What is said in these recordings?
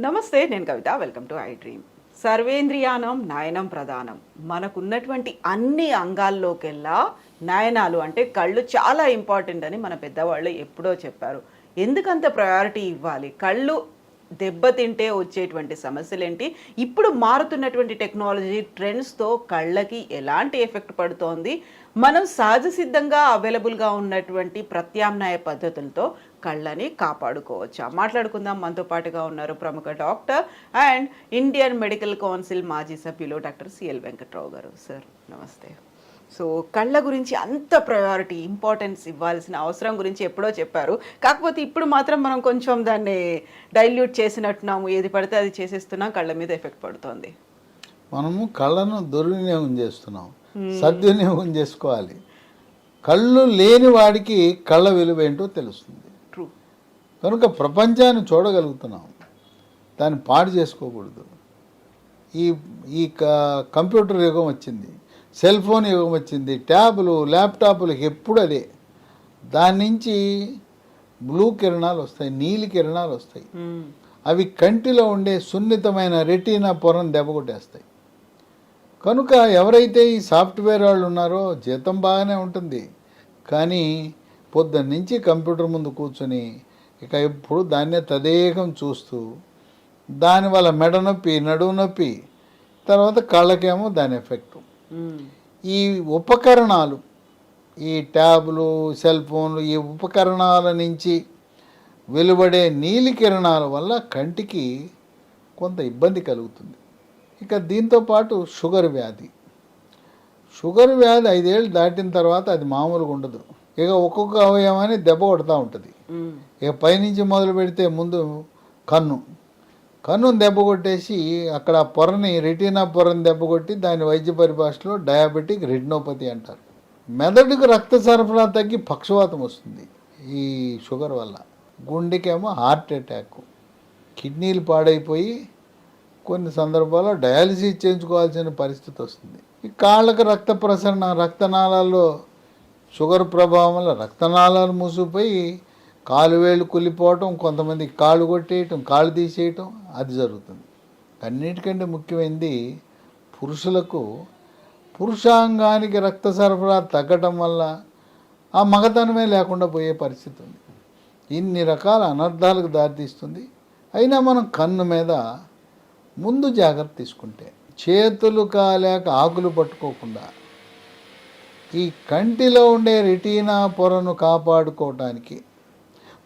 నమస్తే నేను Kavitha. Welcome to I dream సర్వేంద్రియానం నయనం ప్రధానం. మనకున్నటువంటి అన్ని అంగాల్లోకెల్లా నయనాలు అంటే కళ్ళు చాలా ఇంపార్టెంట్ అని మన పెద్దవాళ్ళు ఎప్పుడో చెప్పారు. ఎందుకంత ప్రయారిటీ ఇవ్వాలి? కళ్ళు దెబ్బతింటే వచ్చేటువంటి సమస్యలు ఏంటి ఇప్పుడు మారుతున్నటువంటి టెక్నాలజీ ట్రెండ్స్తో కళ్ళకి ఎలాంటి ఎఫెక్ట్ పడుతోంది? మనం సహజ సిద్ధంగా అవైలబుల్గా ఉన్నటువంటి ప్రత్యామ్నాయ పద్ధతులతో కళ్ళని కాపాడుకోవచ్చా? మాట్లాడుకుందాం. మనతో పాటుగా ఉన్నారు ప్రముఖ doctor and Indian medical council మాజీ సభ్యులు డాక్టర్ సిఎల్ వెంకట్రావు గారు. సార్ నమస్తే. సో కళ్ళ గురించి అంత ప్రయారిటీ ఇంపార్టెన్స్ ఇవ్వాల్సిన అవసరం గురించి ఎప్పుడో చెప్పారు. కాకపోతే ఇప్పుడు మాత్రం మనం కొంచెం దాన్ని డైల్యూట్ చేసినట్టున్నాము. ఏది పడితే అది చేసేస్తున్నాం. కళ్ళ మీద ఎఫెక్ట్ పడుతోంది. మనము కళ్ళను దుర్వినియోగం చేస్తున్నాం. సద్వినియోగం చేసుకోవాలి. కళ్ళు లేని వాడికి కళ్ళ విలువ ఏంటో తెలుస్తుంది. ట్రూ కనుక ప్రపంచాన్ని చూడగలుగుతున్నాం. దాన్ని పాడు చేసుకోకూడదు. ఈ ఈ కంప్యూటర్ యుగం వచ్చింది. సెల్ ఫోన్ యుగం వచ్చింది ట్యాబులు ల్యాప్టాప్లు ఎప్పుడు అదే. దాని నుంచి బ్లూ కిరణాలు వస్తాయి నీలి కిరణాలు వస్తాయి. అవి కంటిలో ఉండే సున్నితమైన రెటీనా పొరను దెబ్బకొట్టేస్తాయి కనుక ఎవరైతే ఈ సాఫ్ట్వేర్ వాళ్ళు ఉన్నారో జీతం బాగానే ఉంటుంది. కానీ పొద్దున్న నుంచి కంప్యూటర్ ముందు కూర్చొని ఇక ఎప్పుడు దాన్నే తదేకం చూస్తూ దానివల్ల మెడ నొప్పి నడువు నొప్పి తర్వాత కళ్ళకేమో దాని ఎఫెక్ట్. ఈ ఉపకరణాలు ఈ ట్యాబులు సెల్ ఫోన్లు ఈ ఉపకరణాల నుంచి వెలువడే నీలి కిరణాల వల్ల కంటికి కొంత ఇబ్బంది కలుగుతుంది. ఇక దీంతో పాటు షుగర్ వ్యాధి. షుగర్ వ్యాధి ఐదేళ్ళు దాటిన తర్వాత అది మామూలుగా ఉండదు. ఇక ఒక్కొక్క అవయవాన్ని దెబ్బ కొడతా ఉంటుంది. ఇక పైనుంచి మొదలు పెడితే ముందు కన్ను కన్నును దెబ్బ కొట్టేసి అక్కడ పొరని రెటీనా పొరని దెబ్బ కొట్టి దాని వైద్య పరిభాషలో డయాబెటిక్ రెటినోపతి అంటారు. మెదడుకు రక్త సరఫరా తగ్గి పక్షవాతం వస్తుంది ఈ షుగర్ వల్ల. గుండెకేమో హార్ట్ అటాక్. కిడ్నీలు పాడైపోయి కొన్ని సందర్భాల్లో డయాలసిస్ చేయించుకోవాల్సిన పరిస్థితి వస్తుంది. ఈ కాళ్ళకు రక్త ప్రసరణ రక్తనాళాల్లో షుగర్ ప్రభావం వల్ల రక్తనాళాలు మూసిపోయి కాలు వేళ్ళు కుళ్ళిపోవటం కొంతమంది కాళ్ళు కొట్టేయటం కాళ్ళు తీసేయటం అది జరుగుతుంది. అన్నిటికంటే ముఖ్యమైనది పురుషులకు పురుషాంగానికి రక్త సరఫరా తగ్గటం వల్ల ఆ మగతనమే లేకుండా పోయే పరిస్థితి ఉంది. ఇన్ని రకాల అనర్థాలకు దారితీస్తుంది. అయినా మనం కన్ను మీద ముందు జాగ్రత్త తీసుకుంటే చేతులు కాలేక ఆకులు పట్టుకోకుండా ఈ కంటిలో ఉండే రెటీనా పొరను కాపాడుకోవటానికి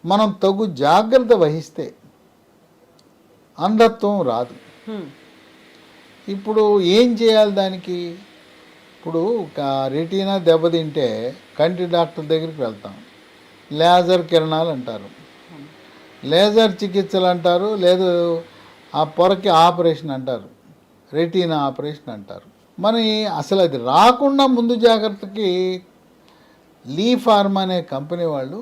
మనం తగు జాగ్రత్త వహిస్తే అంధత్వం రాదు. ఇప్పుడు ఏం చేయాలి దానికి? ఇప్పుడు రెటీనా దెబ్బతింటే కంటి డాక్టర్ దగ్గరికి వెళ్తాం. లేజర్ కిరణాలు అంటారు. లేజర్ చికిత్సలు అంటారు లేదు ఆ పొరకి ఆపరేషన్ అంటారు. రెటీనా ఆపరేషన్ అంటారు. మరి అసలు అది రాకుండా ముందు జాగ్రత్తకి లీ ఫార్మ్ అనే కంపెనీ వాళ్ళు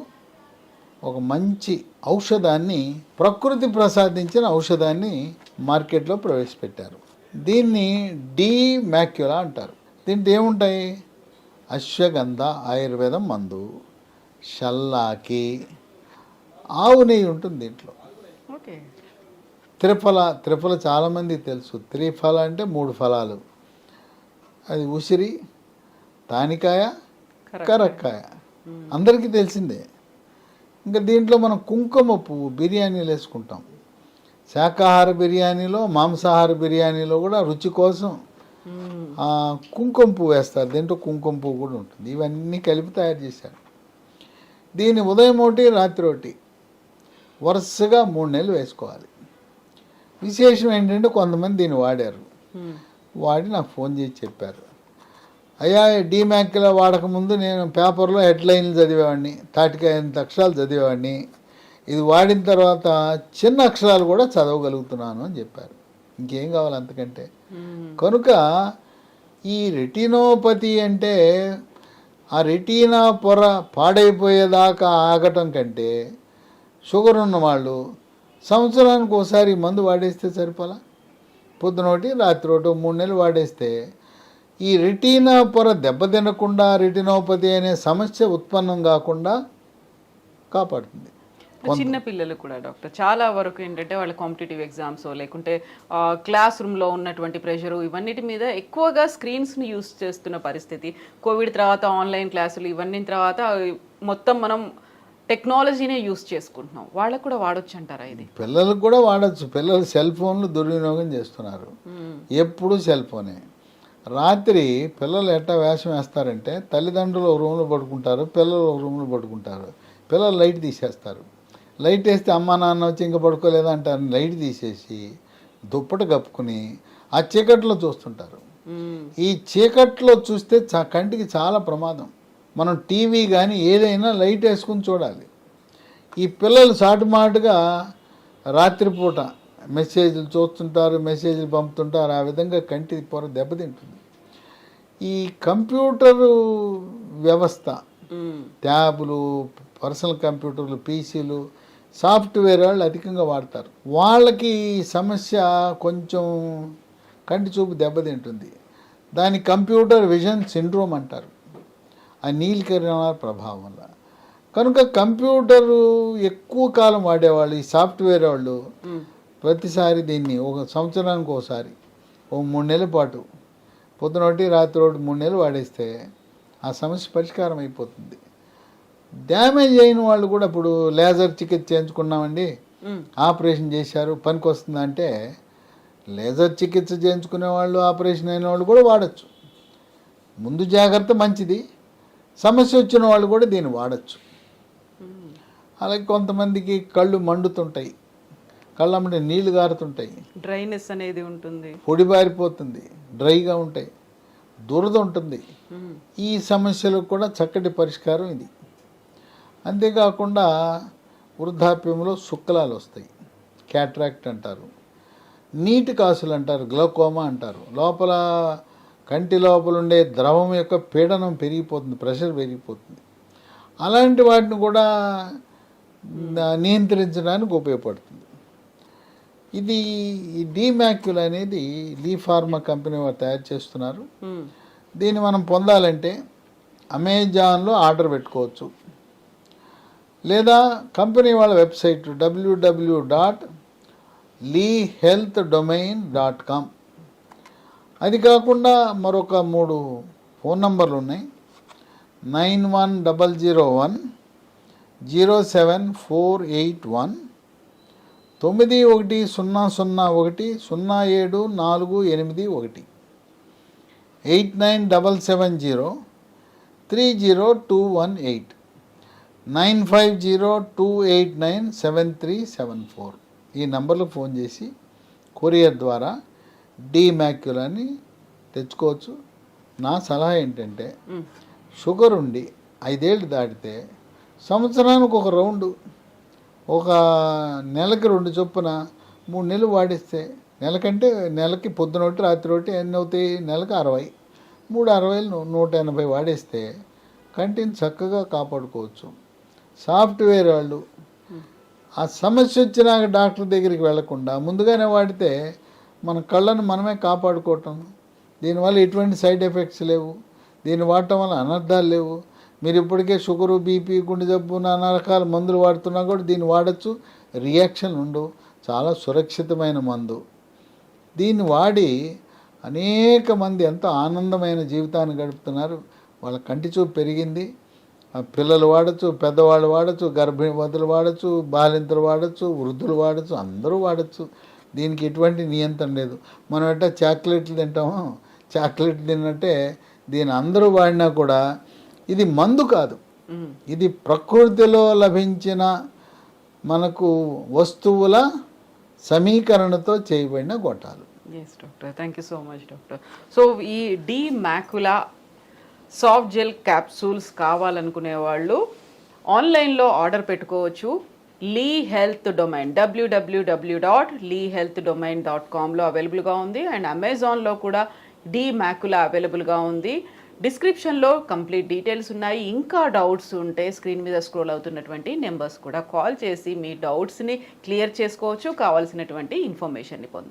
ఒక మంచి ఔషధాన్ని ప్రకృతి ప్రసాదించిన ఔషధాన్ని మార్కెట్లో ప్రవేశపెట్టారు. దీన్ని డీ మ్యాక్యులా అంటారు. దీంట్లో ఏముంటాయి? అశ్వగంధ ఆయుర్వేదం మందు షల్లాకి ఆవు నెయ్యి ఉంటుంది దీంట్లో. త్రిఫల త్రిఫల చాలామంది తెలుసు. త్రిఫల అంటే మూడు ఫలాలు. అది ఉసిరి తానికాయ కరక్కాయ. అందరికీ తెలిసిందే. ఇంకా దీంట్లో మనం కుంకుమ పువ్వు బిర్యానీలు వేసుకుంటాం. శాకాహార బిర్యానీలో మాంసాహార బిర్యానీలో కూడా రుచి కోసం కుంకుమ పువ్వు వేస్తారు. దీంట్లో కుంకుమ పువ్వు కూడా ఉంటుంది. ఇవన్నీ కలిపి తయారు చేశారు. దీన్ని ఉదయం ఒకటి రాత్రి ఒకటి. వరుసగా మూడు నెలలు వేసుకోవాలి. విశేషం ఏంటంటే కొంతమంది దీన్ని వాడారు. వాడి నాకు ఫోన్ చేసి చెప్పారు. అయ్యా డీమ్యాక్లో వాడకముందు నేను పేపర్లో హెడ్లైన్లు చదివేవాడిని తాటికాయ ఎనిమిది అక్షరాలు చదివేవాడిని. ఇది వాడిన తర్వాత చిన్న అక్షరాలు కూడా చదవగలుగుతున్నాను అని చెప్పారు. ఇంకేం కావాలి అంతకంటే? కనుక ఈ రెటినోపతి అంటే ఆ రెటీనా పొర పాడైపోయేదాకా ఆగటం కంటే షుగర్ ఉన్న వాళ్ళు సంవత్సరానికి ఒకసారి మందు వాడేస్తే సరిపోలా? పొద్దున ఒకటి రాత్రి ఒకటి మూడు నెలలు వాడేస్తే ఈ రెటీనా పొర దెబ్బతినకుండా రెటినోపతి అనే సమస్య ఉత్పన్నం కాకుండా కాపాడుతుంది. చిన్న పిల్లలు కూడా డాక్టర్ చాలా వరకు ఏంటంటే వాళ్ళ కాంపిటేటివ్ ఎగ్జామ్స్ లేకుంటే క్లాస్ రూమ్లో ఉన్నటువంటి ప్రెషరు ఇవన్నిటి మీద ఎక్కువగా స్క్రీన్స్ని యూస్ చేస్తున్న పరిస్థితి. కోవిడ్ తర్వాత ఆన్లైన్ క్లాసులు ఇవన్నీ తర్వాత మొత్తం మనం టెక్నాలజీనే యూస్ చేసుకుంటున్నాం. వాళ్ళకు కూడా వాడొచ్చు అంటారా ఇది? పిల్లలకు కూడా వాడచ్చు. పిల్లలు సెల్ ఫోన్లు దుర్వినియోగం చేస్తున్నారు. ఎప్పుడు సెల్ ఫోనే. రాత్రి పిల్లలు ఎట్టా వేషం వేస్తారంటే తల్లిదండ్రులు ఒక రూమ్లో పడుకుంటారు పిల్లలు ఒక రూమ్లో పడుకుంటారు. పిల్లలు లైట్ తీసేస్తారు. లైట్ వేస్తే అమ్మా నాన్న వచ్చి ఇంకా పడుకోలేదా అంటారు. లైట్ తీసేసి దుప్పటి కప్పుకుని ఆ చీకట్లో చూస్తుంటారు. ఈ చీకట్లో చూస్తే చా కంటికి చాలా ప్రమాదం. మనం టీవీ కానీ ఏదైనా లైట్ వేసుకుని చూడాలి. ఈ పిల్లలు సాటుమాటుగా రాత్రిపూట మెసేజ్లు చూస్తుంటారు మెసేజ్లు పంపుతుంటారు. ఆ విధంగా కంటి పొర దెబ్బతింటుంది. ఈ కంప్యూటరు వ్యవస్థ. ట్యాబులు పర్సనల్ కంప్యూటర్లు పీసీలు సాఫ్ట్వేర్ వాళ్ళు అధికంగా వాడతారు వాళ్ళకి సమస్య కొంచెం కంటి చూపు దెబ్బతింటుంది దాని కంప్యూటర్ విజన్ సిండ్రోమ్ అంటారు ఆ నీలికరణాల ప్రభావం వల్ల కనుక కంప్యూటరు ఎక్కువ కాలం వాడేవాళ్ళు ఈ సాఫ్ట్వేర్ వాళ్ళు. ప్రతిసారి దీన్ని ఒక సంవత్సరానికి ఒకసారి ఓ మూడు నెలల పాటు పొద్దున ఒకటి రాత్రి ఒకటి మూడు నెలలు వాడేస్తే ఆ సమస్య పరిష్కారం అయిపోతుంది డ్యామేజ్ అయిన వాళ్ళు కూడా ఇప్పుడు లేజర్ చికిత్స చేయించుకున్నామండి. ఆపరేషన్ చేశారు పనికి వస్తుందంటే లేజర్ చికిత్స చేయించుకునే వాళ్ళు ఆపరేషన్ అయిన వాళ్ళు కూడా వాడచ్చు. ముందు జాగ్రత్త మంచిది. సమస్య వచ్చిన వాళ్ళు కూడా దీన్ని వాడచ్చు. అలాగే కొంతమందికి కళ్ళు మండుతుంటాయి. కళ్ళమ్మటి నీళ్ళు గారుతుంటాయి. డ్రైనెస్ అనేది ఉంటుంది. పొడి బారిపోతుంది డ్రైగా ఉంటాయి. దురద ఉంటుంది. ఈ సమస్యలకు కూడా చక్కటి పరిష్కారం ఇది. అంతేకాకుండా వృద్ధాప్యంలో శుక్లాలు వస్తాయి. క్యాట్రాక్ట్ అంటారు. నీటి కాసులు అంటారు గ్లౌకోమా అంటారు. లోపల కంటి లోపల ఉండే ద్రవం యొక్క పీడనం పెరిగిపోతుంది ప్రెషర్ పెరిగిపోతుంది. అలాంటి వాటిని కూడా నియంత్రించడానికి ఉపయోగపడుతుంది. ఇది ఈ డీమ్యాక్యుల్ అనేది లీ ఫార్మా కంపెనీ వారు తయారు చేస్తున్నారు. మ్మ్. దీన్ని మనం పొందాలంటే అమెజాన్లో ఆర్డర్ పెట్టుకోవచ్చు. లేదా కంపెనీ వాళ్ళ website W W dot Lee Health Domain dot com అది కాకుండా మరొక మూడు ఫోన్ నంబర్లు ఉన్నాయి. Nine one double zero one zero seven four eight one తొమ్మిది ఒకటి సున్నా సున్నా ఒకటి సున్నా ఏడు నాలుగు ఎనిమిది ఒకటి. Eight nine double seven zero three zero two one eight. Nine five zero two eight nine seven three seven four. ఈ నంబర్లో ఫోన్ చేసి కొరియర్ ద్వారా డీమ్యాక్యులని తెచ్చుకోవచ్చు. నా సలహా ఏంటంటే. షుగర్ ఉండి ఐదేళ్ళు దాటితే సంవత్సరానికి ఒక రౌండ్ ఒక నెలకి రెండు చొప్పున మూడు నెలలు వాడిస్తే నెలకంటే నెలకి పొద్దున ఒకటి రాత్రి ఒకటి ఎన్ని అవుతాయి? నెలకు అరవై. మూడు అరవైలు నూట ఎనభై వాడేస్తే కంటిని చక్కగా కాపాడుకోవచ్చు. సాఫ్ట్వేర్ వాళ్ళు ఆ సమస్య వచ్చినాక డాక్టర్ దగ్గరికి వెళ్ళకుండా ముందుగానే వాడితే మన కళ్ళను మనమే కాపాడుకోవటం దీనివల్ల ఎటువంటి సైడ్ ఎఫెక్ట్స్ లేవు దీన్ని వాడటం వల్ల అనర్థాలు లేవు మీరు ఇప్పటికే షుగరు బీపీ గుండె జబ్బు నానా రకాల మందులు వాడుతున్నా కూడా దీన్ని వాడచ్చు. రియాక్షన్ ఉండవు. చాలా సురక్షితమైన మందు. దీన్ని వాడి అనేక మంది ఎంతో ఆనందమైన జీవితాన్ని గడుపుతున్నారు. వాళ్ళ కంటి చూపు పెరిగింది. ఆ పిల్లలు వాడచ్చు పెద్దవాళ్ళు వాడచ్చు గర్భిణీవతులు వాడచ్చు బాలింతలు వాడచ్చు వృద్ధులు వాడచ్చు అందరూ వాడచ్చు. దీనికి ఎటువంటి నియంత్రణ లేదు. మనం అంటే చాక్లెట్లు తింటాము చాక్లెట్ తిన్నట్టే దీని అందరూ వాడినా కూడా ఇది మందు కాదు. ఇది ప్రకృతిలో లభించిన మనకు వస్తువుల సమీకరణతో చేయబడిన గొట్టాలు. Yes doctor thank you so much doctor so ఈ D macula soft gel capsules కావాలనుకునే వాళ్ళు ఆన్లైన్లో ఆర్డర్ పెట్టుకోవచ్చు. Lee Health Domain W W W dot Lee Health Domain dot కామ్లో అవైలబుల్గా ఉంది. అండ్ అమెజాన్లో కూడా డి మ్యాకులా అవైలబుల్గా ఉంది. డిస్క్రిప్షన్లో కంప్లీట్ డీటెయిల్స్ ఉన్నాయి. ఇంకా డౌట్స్ ఉంటే స్క్రీన్ మీద స్క్రోల్ అవుతున్నటువంటి నెంబర్స్ కూడా కాల్ చేసి మీ డౌట్స్ని క్లియర్ చేసుకోవచ్చు. కావాల్సినటువంటి ఇన్ఫర్మేషన్ని పొందొచ్చు.